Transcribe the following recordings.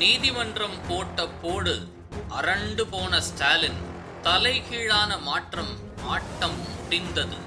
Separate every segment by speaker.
Speaker 1: நீதிமன்றம் போட்ட போடு அரண்டு போன ஸ்டாலின் தலைகீழான மாற்றம் ஆட்டம் முடிந்தது.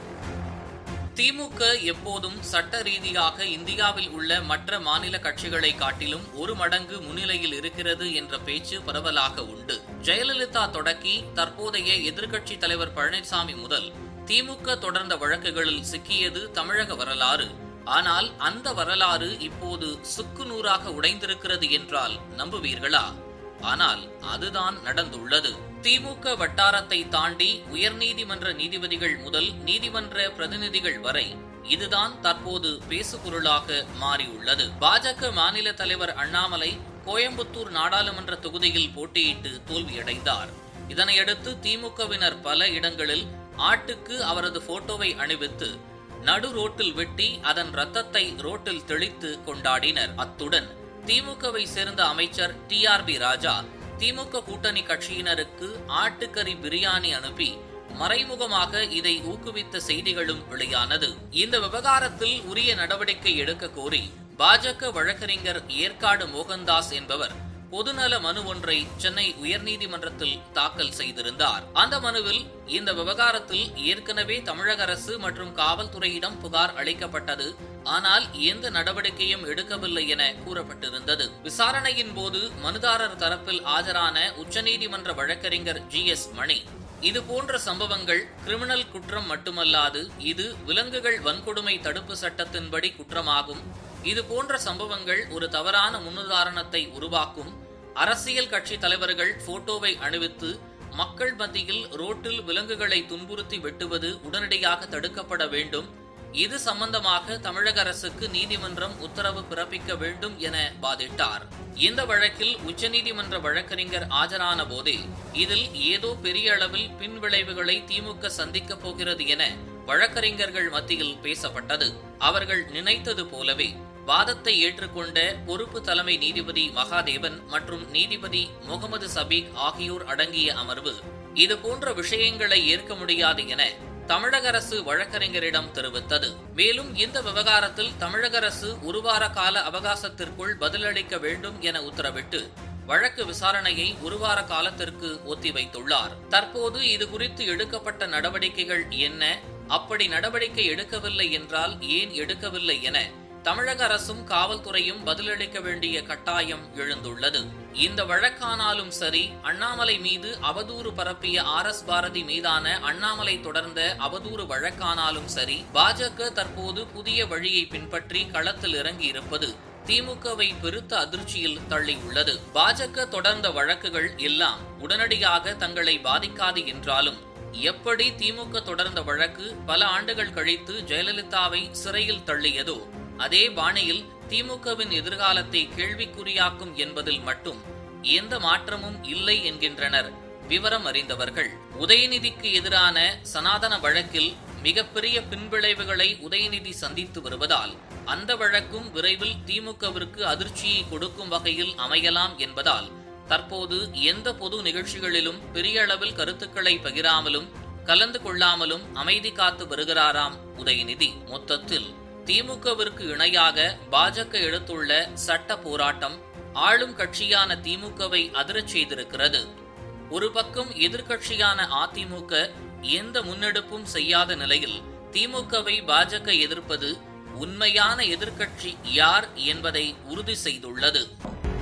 Speaker 1: திமுக எப்போதும் சட்ட ரீதியாக இந்தியாவில் உள்ள மற்ற மாநில கட்சிகளை காட்டிலும் ஒரு மடங்கு முன்னிலையில் இருக்கிறது என்ற பேச்சு பரவலாக உண்டு. ஜெயலலிதா தொடக்கி தற்போதைய எதிர்க்கட்சி தலைவர் பழனிசாமி முதல் திமுக தொடர்ந்த வழக்குகளில் சிக்கியது தமிழக வரலாறு. ஆனால் அந்த வரலாறு இப்போது சுக்கு நூறாக உடைந்திருக்கிறது என்றால் நம்புவீர்களா? ஆனால் அதுதான் நடந்துள்ளது. திமுக வட்டாரத்தை தாண்டி உயர்நீதிமன்ற நீதிபதிகள் முதல் நீதிமன்ற பிரதிநிதிகள் வரை இதுதான் தற்போது பேசுபொருளாக மாறியுள்ளது. பாஜக மாநில தலைவர் அண்ணாமலை கோயம்புத்தூர் நாடாளுமன்ற தொகுதியில் போட்டியிட்டு தோல்வியடைந்தார். இதனையடுத்து திமுகவினர் பல இடங்களில் ஆட்டுக்கு அவரது போட்டோவை அணிவித்து நடு ரோட்டில் வெட்டி அதன் ரத்தத்தை ரோட்டில் தெளித்து கொண்டாடினர். அத்துடன் திமுகவை சேர்ந்த அமைச்சர் டி ஆர் பி ராஜா திமுக கூட்டணி கட்சியினருக்கு ஆட்டுக்கறி பிரியாணி அனுப்பி மறைமுகமாக இதை ஊக்குவித்த செய்திகளும் வெளியானது. இந்த விவகாரத்தில் உரிய நடவடிக்கை எடுக்க கோரி பாஜக வழக்கறிஞர் ஏற்காடு மோகன்தாஸ் என்பவர் பொதுநல மனு ஒன்றை சென்னை உயர்நீதிமன்றத்தில் தாக்கல் செய்திருந்தார். அந்த மனுவில் இந்த விவகாரத்தில் ஏற்கனவே தமிழக அரசு மற்றும் காவல்துறையிடம் புகார் அளிக்கப்பட்டது. ஆனால் எந்த நடவடிக்கையும் எடுக்கவில்லை என கூறப்பட்டிருந்தது. விசாரணையின் போது மனுதாரர் தரப்பில் ஆஜரான உச்சநீதிமன்ற வழக்கறிஞர் ஜி எஸ் மணி இது போன்ற சம்பவங்கள் கிரிமினல் குற்றம் மட்டுமல்லாது இது விலங்குகள் வன்கொடுமை தடுப்பு சட்டத்தின்படி குற்றமாகும். இது போன்ற சம்பவங்கள் ஒரு தவறான முன்னுதாரணத்தை உருவாக்கும். அரசியல் கட்சி தலைவர்கள் போட்டோவை அணிவித்து மக்கள் மத்தியில் ரோட்டில் விலங்குகளை துன்புறுத்தி வெட்டுவது உடனடியாக தடுக்கப்பட வேண்டும். இது சம்பந்தமாக தமிழக அரசுக்கு நீதிமன்றம் உத்தரவு பிறப்பிக்க வேண்டும் என வாதிட்டார். இந்த வழக்கில் உச்சநீதிமன்ற வழக்கறிஞர் ஆஜரான போதே இதில் ஏதோ பெரிய அளவில் பின்விளைவுகளை திமுக சந்திக்கப் போகிறது என வழக்கறிஞர்கள் மத்தியில் பேசப்பட்டது. அவர்கள் நினைத்தது போலவே வாதத்தை ஏற்றுக்கொண்ட பொறுப்பு தலைமை நீதிபதி மகாதேவன் மற்றும் நீதிபதி முகமது சபீக் ஆகியோர் அடங்கிய அமர்வு இது போன்ற விஷயங்களை ஏற்க முடியாது என தமிழக அரசு வழக்கறிஞரிடம் தெரிவித்தது. மேலும் இந்த விவகாரத்தில் தமிழக அரசு ஒரு வார கால அவகாசத்திற்குள் பதிலளிக்க வேண்டும் என உத்தரவிட்டு வழக்கு விசாரணையை ஒரு வார காலத்திற்கு ஒத்திவைத்துள்ளார். தற்போது இது குறித்து எடுக்கப்பட்ட நடவடிக்கைகள் என்ன? அப்படி நடவடிக்கை எடுக்கவில்லை என்றால் ஏன் எடுக்கவில்லை என தமிழக அரசும் காவல்துறையும் பதிலளிக்க வேண்டிய கட்டாயம் எழுந்துள்ளது. இந்த வழக்கானாலும் சரி அண்ணாமலை மீது அவதூறு பரப்பிய ஆர் எஸ் பாரதி மீதான அண்ணாமலை தொடர்ந்த அவதூறு வழக்கானாலும் சரி பாஜக தற்போது புதிய வழியை பின்பற்றி களத்தில் இறங்கி இருப்பது திமுகவை பெருத்த அதிர்ச்சியில் தள்ளியுள்ளது. பாஜக தொடர்ந்த வழக்குகள் எல்லாம் உடனடியாக தங்களை பாதிக்காது என்றாலும் எப்படி திமுக தொடர்ந்த வழக்கு பல ஆண்டுகள் கழித்து ஜெயலலிதாவை சிறையில் தள்ளியதோ அதே பாணியில் திமுகவின் எதிர்காலத்தை கேள்விக்குறியாக்கும் என்பதில் மட்டும் எந்த மாற்றமும் இல்லை என்கின்றனர் விவரம் அறிந்தவர்கள். உதயநிதிக்கு எதிரான சனாதன வழக்கில் மிகப்பெரிய பின்விளைவுகளை உதயநிதி சந்தித்து வருவதால் அந்த வழக்கும் விரைவில் திமுகவிற்கு அதிர்ச்சியை கொடுக்கும் வகையில் அமையலாம் என்பதால் தற்போது எந்த பொது நிகழ்ச்சிகளிலும் பெரிய அளவில் கருத்துக்களை பகிராமலும் கலந்து கொள்ளாமலும் அமைதி காத்து வருகிறாராம் உதயநிதி. மொத்தத்தில் திமுகவிற்கு இணையாக பாஜக எடுத்துள்ள சட்ட போராட்டம் ஆளும் கட்சியான திமுகவை அதிரச் செய்திருக்கிறது. ஒரு பக்கம் எதிர்கட்சியான அதிமுக எந்த முன்னெடுப்பும் செய்யாத நிலையில் திமுகவை பாஜக எதிர்ப்பது உண்மையான எதிர்கட்சி யார் என்பதை உறுதி செய்துள்ளது.